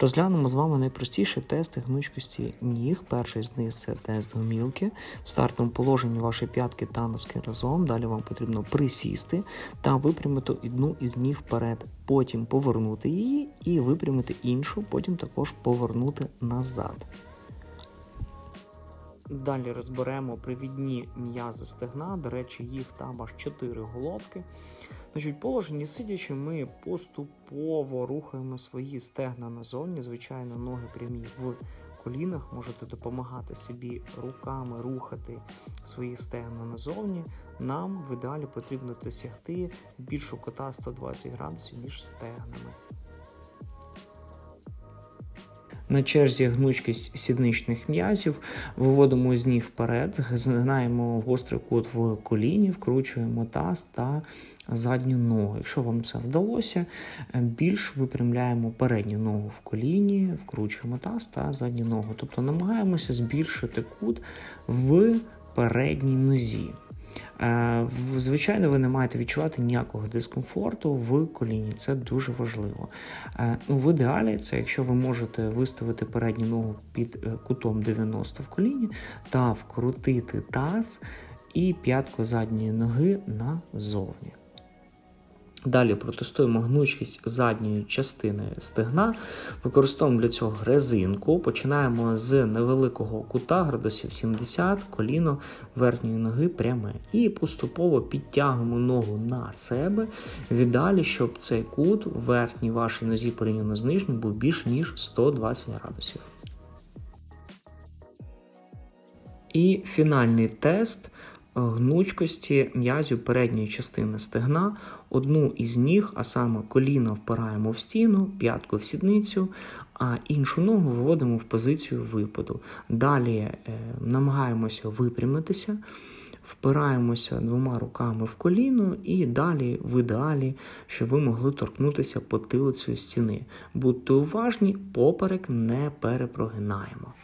Розглянемо з вами найпростіші тести гнучкості ніг. Перший з них це тест гомілки. В стартовому положенні ваші п'ятки та носки разом. Далі вам потрібно присісти та випрямити одну із ніг вперед. Потім повернути її і випрямити іншу, потім також повернути назад. Далі розберемо привідні м'язи стегна. До речі, їх там аж 4 головки. Значить, в положенні сидячи, ми поступово рухаємо свої стегна назовні. Звичайно, ноги прямі в колінах. Можете допомагати собі руками рухати свої стегна назовні. Нам в ідеалі потрібно досягти більшого кота 120 градусів між стегнами. На черзі гнучкість сідничних м'язів, виводимо з ніг вперед, згинаємо гострий кут в коліні, вкручуємо таз та задню ногу. Якщо вам це вдалося, більш випрямляємо передню ногу в коліні, вкручуємо таз та задню ногу. Тобто намагаємося збільшити кут в передній нозі. Е, Звичайно, ви не маєте відчувати ніякого дискомфорту в коліні. Це дуже важливо. Е, Ну, в ідеалі, це якщо ви можете виставити передню ногу під е, кутом 90 в коліні та вкрутити таз і п'ятку задньої ноги назовні. Далі протестуємо гнучкість задньої частини стегна. Використовуємо для цього резинку. Починаємо з невеликого кута, градусів 70, коліно верхньої ноги пряме. І поступово підтягуємо ногу на себе. В ідеалі, щоб цей кут в верхній вашій нозі порівняно з нижнім був більш ніж 120 градусів. І фінальний тест гнучкості м'язів передньої частини стегна. Одну із ніг, а саме коліно впираємо в стіну, п'ятку в сідницю, а іншу ногу виводимо в позицію випаду. Далі е, намагаємося випрямитися, впираємося двома руками в коліно, і далі в ідеалі, щоб ви могли торкнутися потилицею стіни. Будьте уважні, поперек не перепрогинаємо.